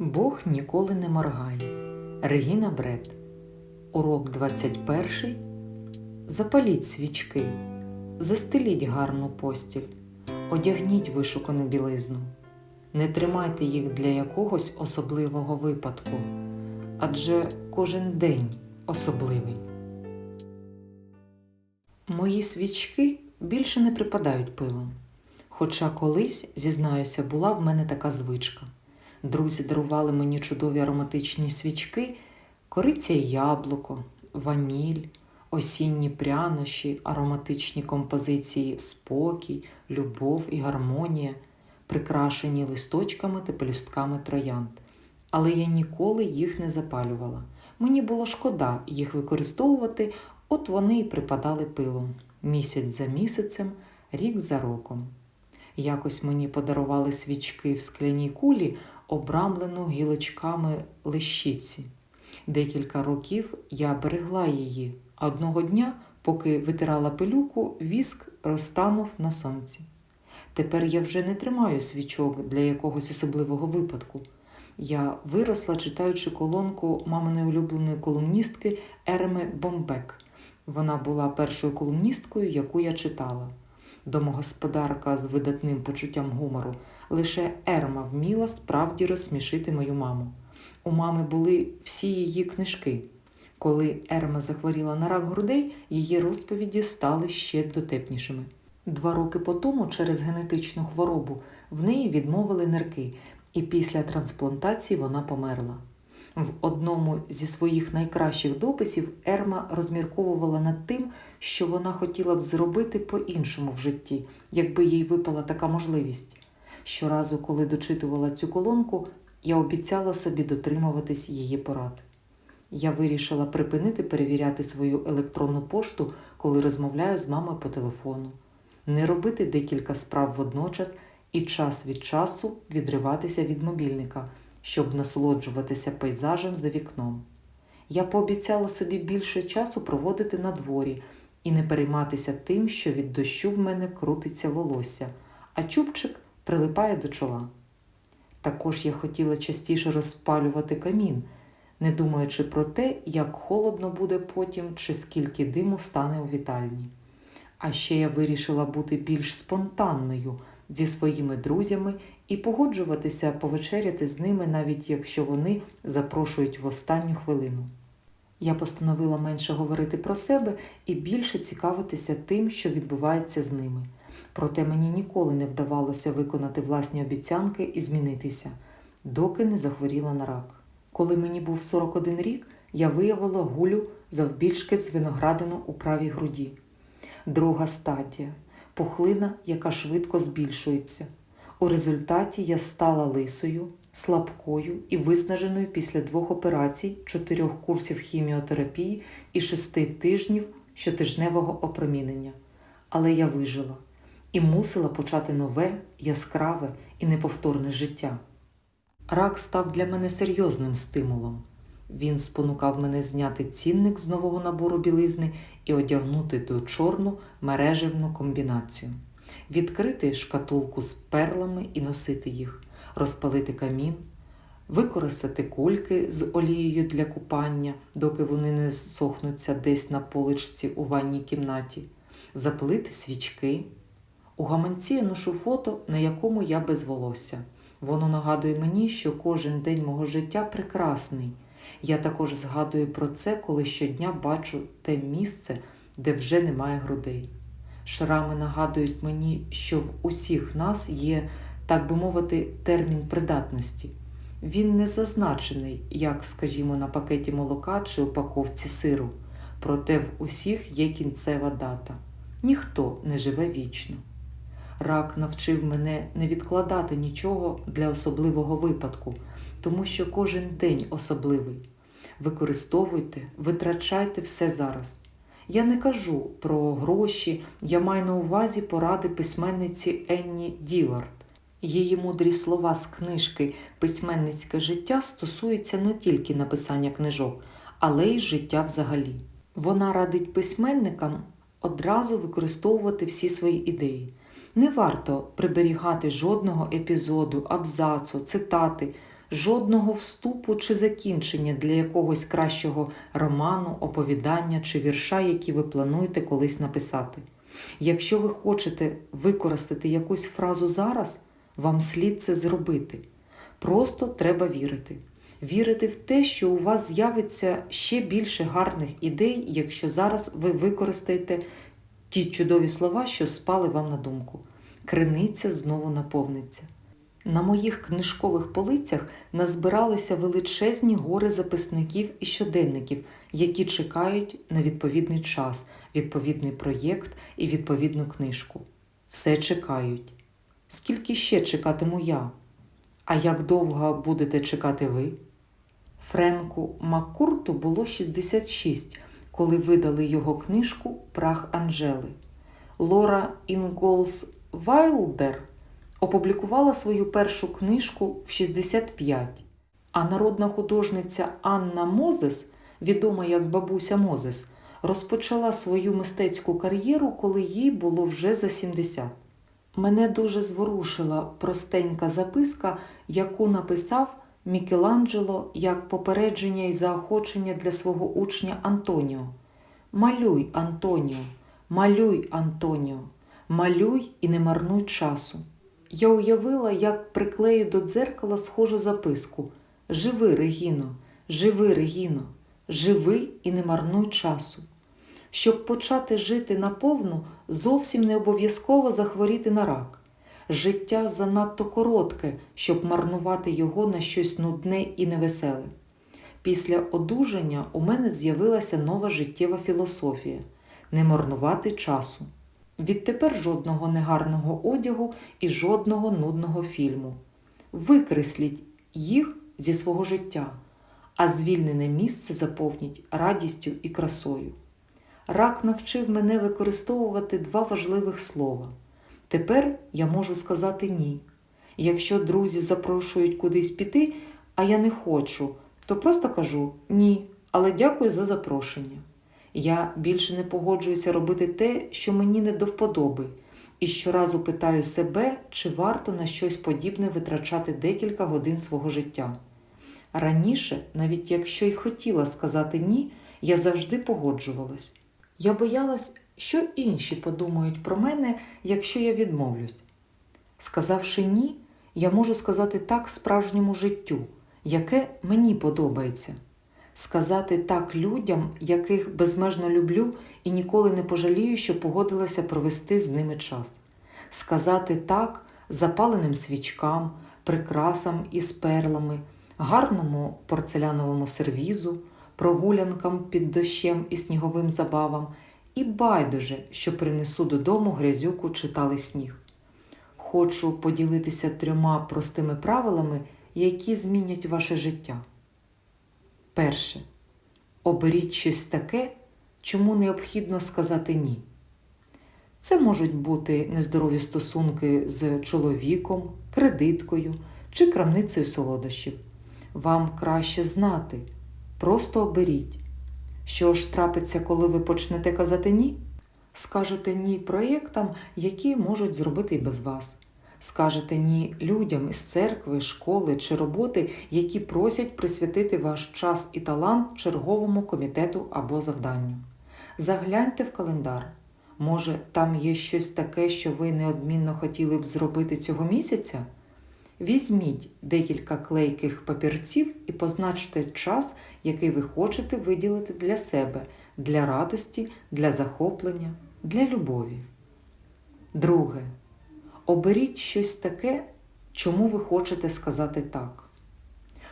Бог ніколи не моргає. Регіна Бред. Урок 21. Запаліть свічки. Застеліть гарну постіль. Одягніть вишукану білизну. Не тримайте їх для якогось особливого випадку, адже кожен день особливий. Мої свічки більше не припадають пилом. Хоча колись, зізнаюся, була в мене така звичка. Друзі дарували мені чудові ароматичні свічки, кориця і яблуко, ваніль, осінні прянощі, ароматичні композиції спокій, любов і гармонія, прикрашені листочками та пелюстками троянд. Але я ніколи їх не запалювала. Мені було шкода їх використовувати, от вони і припадали пилом місяць за місяцем, рік за роком. Якось мені подарували свічки в скляній кулі, обрамлену гілочками лещиці. Декілька років я берегла її, а одного дня, поки витирала пилюку, віск розтанув на сонці. Тепер я вже не тримаю свічок для якогось особливого випадку. Я виросла, читаючи колонку маминої улюбленої колумністки Ерми Бомбек. Вона була першою колумністкою, яку я читала. Домогосподарка з видатним почуттям гумору. Лише Ерма вміла справді розсмішити мою маму. У мами були всі її книжки. Коли Ерма захворіла на рак грудей, її розповіді стали ще дотепнішими. Два роки по тому, через генетичну хворобу, в неї відмовили нирки, і після трансплантації вона померла. В одному зі своїх найкращих дописів Ерма розмірковувала над тим, що вона хотіла б зробити по-іншому в житті, якби їй випала така можливість. Щоразу, коли дочитувала цю колонку, я обіцяла собі дотримуватись її порад. Я вирішила припинити перевіряти свою електронну пошту, коли розмовляю з мамою по телефону, не робити декілька справ водночас і час від часу відриватися від мобільника, щоб насолоджуватися пейзажем за вікном. Я пообіцяла собі більше часу проводити на дворі і не перейматися тим, що від дощу в мене крутиться волосся, а чубчик прилипає до чола. Також я хотіла частіше розпалювати камін, не думаючи про те, як холодно буде потім чи скільки диму стане у вітальні. А ще я вирішила бути більш спонтанною зі своїми друзями і погоджуватися повечеряти з ними, навіть якщо вони запрошують в останню хвилину. Я постановила менше говорити про себе і більше цікавитися тим, що відбувається з ними. Проте мені ніколи не вдавалося виконати власні обіцянки і змінитися, доки не захворіла на рак. Коли мені був 41 рік, я виявила гулю завбільшки з виноградину у правій груді. Друга стадія пухлина, яка швидко збільшується. У результаті я стала лисою, слабкою і виснаженою після двох операцій, чотирьох курсів хіміотерапії і шести тижнів щотижневого опромінення. Але я вижила і мусила почати нове, яскраве і неповторне життя. Рак став для мене серйозним стимулом. Він спонукав мене зняти цінник з нового набору білизни і одягнути ту чорну мережевну комбінацію, відкрити шкатулку з перлами і носити їх, розпалити камін, використати кульки з олією для купання, доки вони не зсохнуться десь на поличці у ванній кімнаті, запалити свічки. У гаманці я ношу фото, на якому я без волосся. Воно нагадує мені, що кожен день мого життя прекрасний. Я також згадую про це, коли щодня бачу те місце, де вже немає грудей. Шрами нагадують мені, що в усіх нас є, так би мовити, термін придатності. Він не зазначений, як, скажімо, на пакеті молока чи упаковці сиру, проте в усіх є кінцева дата. Ніхто не живе вічно. Рак навчив мене не відкладати нічого для особливого випадку, тому що кожен день особливий. Використовуйте, витрачайте все зараз. Я не кажу про гроші, я маю на увазі поради письменниці Енні Ділард. Її мудрі слова з книжки Письменницьке життя стосуються не тільки написання книжок, але й життя взагалі. Вона радить письменникам одразу використовувати всі свої ідеї. Не варто приберігати жодного епізоду, абзацу, цитати, жодного вступу чи закінчення для якогось кращого роману, оповідання чи вірша, які ви плануєте колись написати. Якщо ви хочете використати якусь фразу зараз, вам слід це зробити. Просто треба вірити. Вірити в те, що у вас з'явиться ще більше гарних ідей, якщо зараз ви використаєте ті чудові слова, що спали вам на думку. Криниця знову наповниться. На моїх книжкових полицях назбиралися величезні гори записників і щоденників, які чекають на відповідний час, відповідний проєкт і відповідну книжку. Все чекають. Скільки ще чекатиму я? А як довго будете чекати ви? Френку Маккурту було 66, коли видали його книжку Прах Анжели. Лора Інголс Вайлдер опублікувала свою першу книжку в 65, а народна художниця Анна Мозес, відома як бабуся Мозес, розпочала свою мистецьку кар'єру, коли їй було вже за 70. Мене дуже зворушила простенька записка, яку написав Мікеланджело як попередження і заохочення для свого учня Антоніо. Малюй, Антоніо, малюй, Антоніо, малюй і не марнуй часу. Я уявила, як приклею до дзеркала схожу записку Живи, Регіно, живи, Регіно, живи і не марнуй часу. Щоб почати жити наповну, зовсім не обов'язково захворіти на рак. Життя занадто коротке, щоб марнувати його на щось нудне і невеселе. Після одужання у мене з'явилася нова життєва філософія не марнувати часу. Відтепер жодного негарного одягу і жодного нудного фільму. Викресліть їх зі свого життя, а звільнене місце заповніть радістю і красою. Рак навчив мене використовувати два важливих слова. Тепер я можу сказати ні. Якщо друзі запрошують кудись піти, а я не хочу, то просто кажу ні, але дякую за запрошення. Я більше не погоджуюся робити те, що мені не до вподоби, і щоразу питаю себе, чи варто на щось подібне витрачати декілька годин свого життя. Раніше, навіть якщо й хотіла сказати ні, я завжди погоджувалась. Я боялась, що інші подумають про мене, якщо я відмовлюсь. Сказавши ні, я можу сказати так справжньому життю, яке мені подобається. Сказати так людям, яких безмежно люблю і ніколи не пожалію, що погодилася провести з ними час. Сказати так запаленим свічкам, прикрасам із перлами, гарному порцеляновому сервізу, прогулянкам під дощем і сніговим забавам, і байдуже, що принесу додому грязюку читали сніг. Хочу поділитися трьома простими правилами, які змінять ваше життя. Перше. Оберіть щось таке, чому необхідно сказати ні. Це можуть бути нездорові стосунки з чоловіком, кредиткою чи крамницею солодощів. Вам краще знати. Просто оберіть. Що ж трапиться, коли ви почнете казати ні? Скажете ні проєктам, які можуть зробити і без вас. Скажете ні людям із церкви, школи чи роботи, які просять присвятити ваш час і талант черговому комітету або завданню. Загляньте в календар. Може, там є щось таке, що ви неодмінно хотіли б зробити цього місяця? Візьміть декілька клейких папірців і позначте час, який ви хочете виділити для себе, для радості, для захоплення, для любові. Друге. Оберіть щось таке, чому ви хочете сказати так.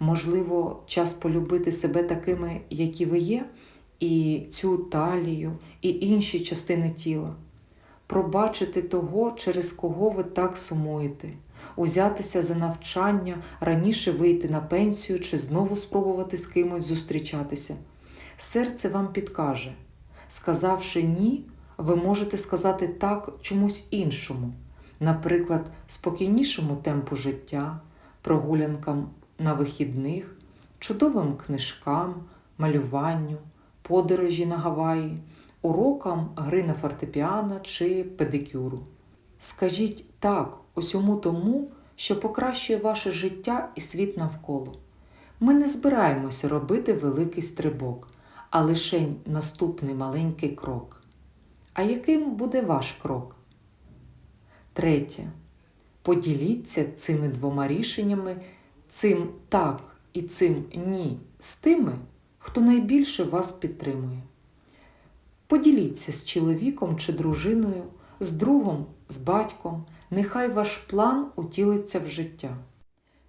Можливо, час полюбити себе такими, які ви є, і цю талію, і інші частини тіла, пробачити того, через кого ви так сумуєте, узятися за навчання, раніше вийти на пенсію чи знову спробувати з кимось зустрічатися. Серце вам підкаже, сказавши ні, ви можете сказати так чомусь іншому наприклад, спокійнішому темпу життя, прогулянкам на вихідних, чудовим книжкам, малюванню, подорожі на Гаваї, урокам гри на фортепіано чи педикюру. Скажіть так усьому тому, що покращує ваше життя і світ навколо. Ми не збираємося робити великий стрибок, а лише наступний маленький крок. А яким буде ваш крок? Третє. Поділіться цими двома рішеннями, цим так і цим ні з тими, хто найбільше вас підтримує. Поділіться з чоловіком чи дружиною, з другом, з батьком. Нехай ваш план утілиться в життя.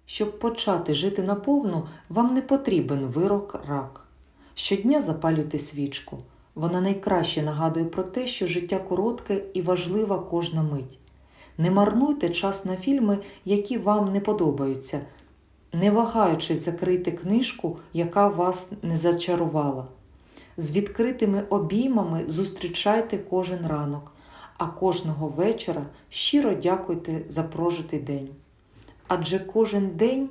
Щоб почати жити наповну, вам не потрібен вирок рак. Щодня запалюйте свічку. Вона найкраще нагадує про те, що життя коротке і важлива кожна мить. Не марнуйте час на фільми, які вам не подобаються, не вагаючись закрити книжку, яка вас не зачарувала. З відкритими обіймами зустрічайте кожен ранок, а кожного вечора щиро дякуйте за прожитий день. Адже кожен день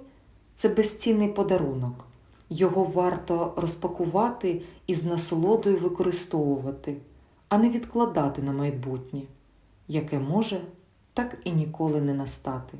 це безцінний подарунок. Його варто розпакувати і з насолодою використовувати, а не відкладати на майбутнє, яке може так і ніколи не настати.